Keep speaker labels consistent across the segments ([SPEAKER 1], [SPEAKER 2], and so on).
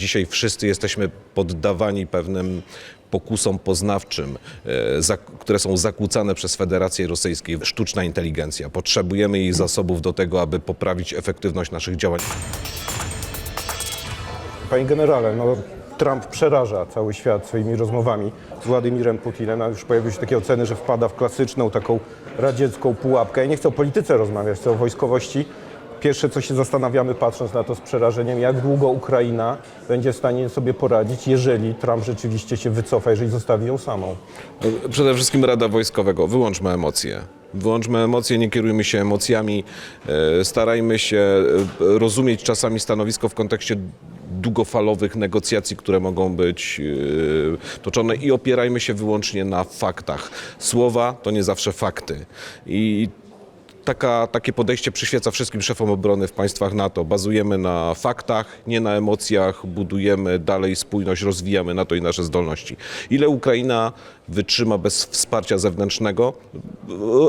[SPEAKER 1] Dzisiaj wszyscy jesteśmy poddawani pewnym pokusom poznawczym, e, które są zakłócane przez Federację Rosyjską. Sztuczna inteligencja. Potrzebujemy jej zasobów do tego, aby poprawić efektywność naszych działań.
[SPEAKER 2] Panie generale, no, Trump przeraża cały świat swoimi rozmowami z Władimirem Putinem, a już pojawiły się takie oceny, że wpada w klasyczną taką radziecką pułapkę. Ja nie chcę o polityce rozmawiać, chcę o wojskowości. Pierwsze, co się zastanawiamy, patrząc na to z przerażeniem, jak długo Ukraina będzie w stanie sobie poradzić, jeżeli Trump rzeczywiście się wycofa, jeżeli zostawi ją samą.
[SPEAKER 1] Przede wszystkim Rada Wojskowego. Wyłączmy emocje. Wyłączmy emocje, nie kierujmy się emocjami. e, Starajmy się e, rozumieć czasami stanowisko w kontekście długofalowych negocjacji, które mogą być e, toczone i opierajmy się wyłącznie na faktach. Słowa to nie zawsze fakty. I Taka, takie podejście przyświeca wszystkim szefom obrony w państwach NATO. Bazujemy na faktach, nie na emocjach, budujemy dalej spójność, rozwijamy NATO i nasze zdolności. Ile Ukraina wytrzyma bez wsparcia zewnętrznego?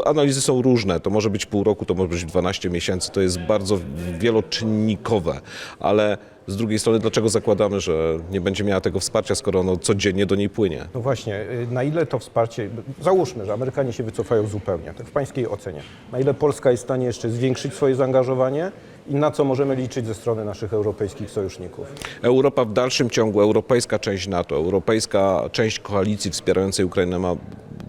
[SPEAKER 1] Analizy są różne. To może być pół roku, to może być 12 miesięcy. To jest bardzo wieloczynnikowe, ale z drugiej strony, dlaczego zakładamy, że nie będzie miała tego wsparcia, skoro ono codziennie do niej płynie?
[SPEAKER 2] No właśnie, y, na ile to wsparcie, załóżmy, że Amerykanie się wycofają zupełnie, tak w pańskiej ocenie, na ile Polska jest w stanie jeszcze zwiększyć swoje zaangażowanie i na co możemy liczyć ze strony naszych europejskich sojuszników?
[SPEAKER 1] Europa w dalszym ciągu, europejska część NATO, europejska część koalicji wspierającej Ukrainę ma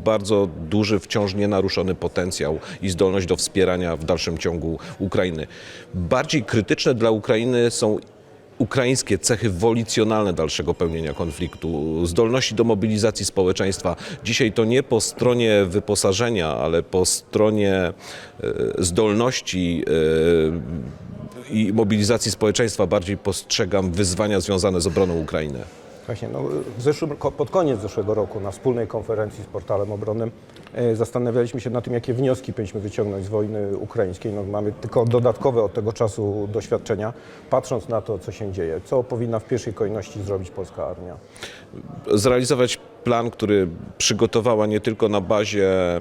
[SPEAKER 1] bardzo duży, wciąż nienaruszony potencjał i zdolność do wspierania w dalszym ciągu Ukrainy. Bardziej krytyczne dla Ukrainy są ukraińskie cechy wolicjonalne dalszego pełnienia konfliktu, zdolności do mobilizacji społeczeństwa. Dzisiaj to nie po stronie wyposażenia, ale po stronie e, zdolności e, i mobilizacji społeczeństwa bardziej postrzegam wyzwania związane z obroną Ukrainy.
[SPEAKER 2] Właśnie, no, w zeszłym, pod koniec zeszłego roku na wspólnej konferencji z portalem obronnym e, zastanawialiśmy się nad tym, jakie wnioski powinniśmy wyciągnąć z wojny ukraińskiej. No, mamy tylko dodatkowe od tego czasu doświadczenia. Patrząc na to, co się dzieje, co powinna w pierwszej kolejności zrobić polska armia?
[SPEAKER 1] Zrealizować plan, który przygotowała nie tylko na bazie e,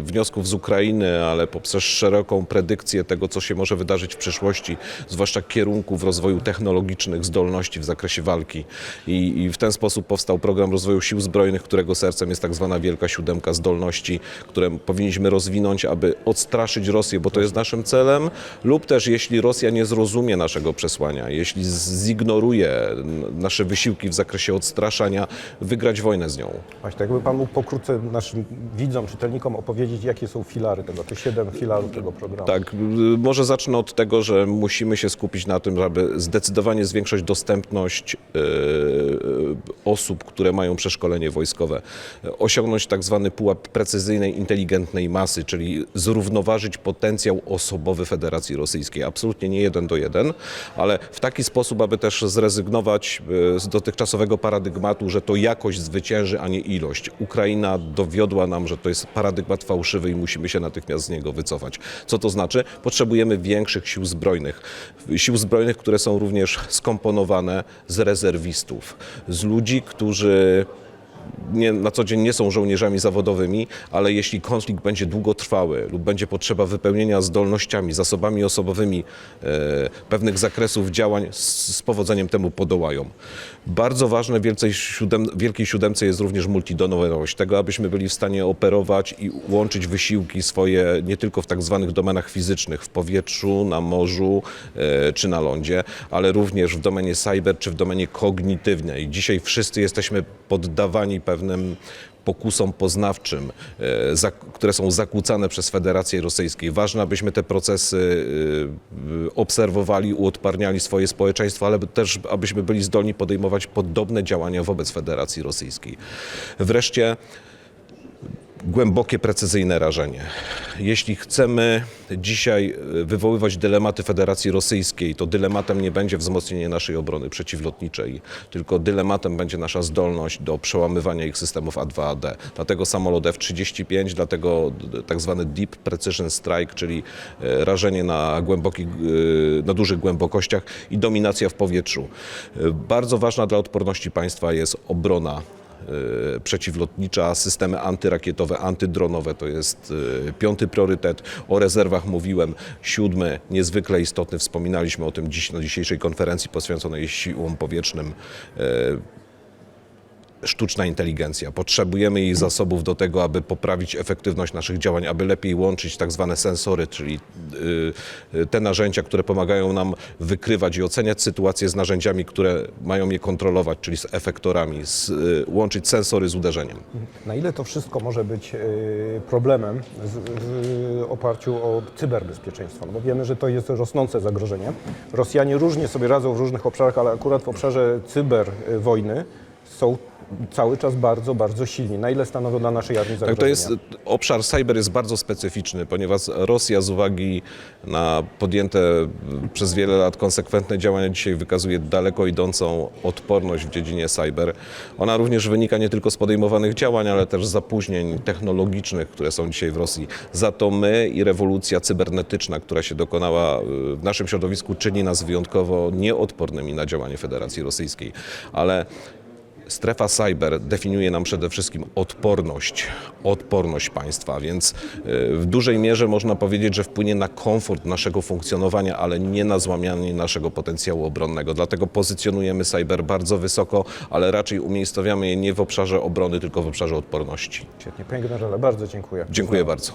[SPEAKER 1] wniosków z Ukrainy, ale poprzez szeroką predykcję tego, co się może wydarzyć w przyszłości, zwłaszcza kierunków rozwoju technologicznych, zdolności w zakresie walki. I, I w ten sposób powstał program rozwoju sił zbrojnych, którego sercem jest tak zwana Wielka Siódemka zdolności, które powinniśmy rozwinąć, aby odstraszyć Rosję, bo to jest naszym celem, lub też jeśli Rosja nie zrozumie naszego przesłania, jeśli zignoruje nasze wysiłki w zakresie odstraszania, wygrać wojnę z nią.
[SPEAKER 2] Właśnie, tak jakby Pan mógł pokrótce naszym widzom, czytelnikom opowiedzieć, jakie są filary tego, te siedem filarów tego programu.
[SPEAKER 1] Tak, y, może zacznę od tego, że musimy się skupić na tym, żeby zdecydowanie zwiększyć dostępność y, y, osób, które mają przeszkolenie wojskowe, osiągnąć tak zwany pułap precyzyjnej, inteligentnej masy, czyli zrównoważyć potencjał osobowy Federacji Rosyjskiej. Absolutnie nie jeden do jeden, ale w taki sposób, aby też zrezygnować z dotychczasowego paradygmatu, że to jakość zwycięży, a nie ilość. Ukraina dowiodła nam, że to jest paradygmat fałszywy i musimy się natychmiast z niego wycofać. Co to znaczy? Potrzebujemy większych sił zbrojnych. Sił zbrojnych, które są również skomponowane z rezerwistów, z ludzi, którzy nie, na co dzień nie są żołnierzami zawodowymi, ale jeśli konflikt będzie długotrwały lub będzie potrzeba wypełnienia zdolnościami, zasobami osobowymi e, pewnych zakresów działań, z, z powodzeniem temu podołają. Bardzo ważne w siódem, Wielkiej Siódemce jest również multidonowość, tego abyśmy byli w stanie operować i łączyć wysiłki swoje nie tylko w tak zwanych domenach fizycznych, w powietrzu, na morzu e, czy na lądzie, ale również w domenie cyber czy w domenie kognitywnej. Dzisiaj wszyscy jesteśmy poddawani pewnym pokusom poznawczym, e, które są zakłócane przez Federację Rosyjską. Ważne, abyśmy te procesy e, obserwowali, uodparniali swoje społeczeństwo, ale też abyśmy byli zdolni podejmować podobne działania wobec Federacji Rosyjskiej. Wreszcie głębokie, precyzyjne rażenie. Jeśli chcemy dzisiaj e, wywoływać dylematy Federacji Rosyjskiej, to dylematem nie będzie wzmocnienie naszej obrony przeciwlotniczej, tylko dylematem będzie nasza zdolność do przełamywania ich systemów A2AD. Dlatego samolot F-35, dlatego tak zwany Deep Precision Strike, czyli e, rażenie na, głębokich, e, na dużych głębokościach i dominacja w powietrzu. Bardzo ważna dla odporności państwa jest obrona przeciwlotnicza, systemy antyrakietowe, antydronowe to jest e, piąty priorytet. O rezerwach mówiłem. Siódmy, niezwykle istotny, wspominaliśmy o tym dziś na dzisiejszej konferencji poświęconej siłom powietrznym. Sztuczna inteligencja. Potrzebujemy jej zasobów do tego, aby poprawić efektywność naszych działań, aby lepiej łączyć tak zwane sensory, czyli y, y, te narzędzia, które pomagają nam wykrywać i oceniać sytuacje z narzędziami, które mają je kontrolować, czyli z efektorami, z, y, łączyć sensory z uderzeniem.
[SPEAKER 2] Na ile to wszystko może być problemem w oparciu o cyberbezpieczeństwo? No bo wiemy, że to jest rosnące zagrożenie. Rosjanie różnie sobie radzą w różnych obszarach, ale akurat w obszarze cyberwojny są cały czas bardzo, bardzo silni. Na ile stanowią dla naszej armii zagrożenia?
[SPEAKER 1] Tak, to jest obszar cyber jest bardzo specyficzny, ponieważ Rosja z uwagi na podjęte przez wiele lat konsekwentne działania dzisiaj wykazuje daleko idącą odporność w dziedzinie cyber. Ona również wynika nie tylko z podejmowanych działań, ale też z zapóźnień technologicznych, które są dzisiaj w Rosji. Za to my i rewolucja cybernetyczna, która się dokonała y, w naszym środowisku, czyni nas wyjątkowo nieodpornymi na działanie Federacji Rosyjskiej. Ale Strefa cyber definiuje nam przede wszystkim odporność, odporność państwa, więc y, w dużej mierze można powiedzieć, że wpłynie na komfort naszego funkcjonowania, ale nie na złamianie naszego potencjału obronnego. Dlatego pozycjonujemy cyber bardzo wysoko, ale raczej umiejscowiamy je nie w obszarze obrony, tylko w obszarze odporności.
[SPEAKER 2] Świetnie. Panie generale, bardzo dziękuję.
[SPEAKER 1] Dziękuję bardzo.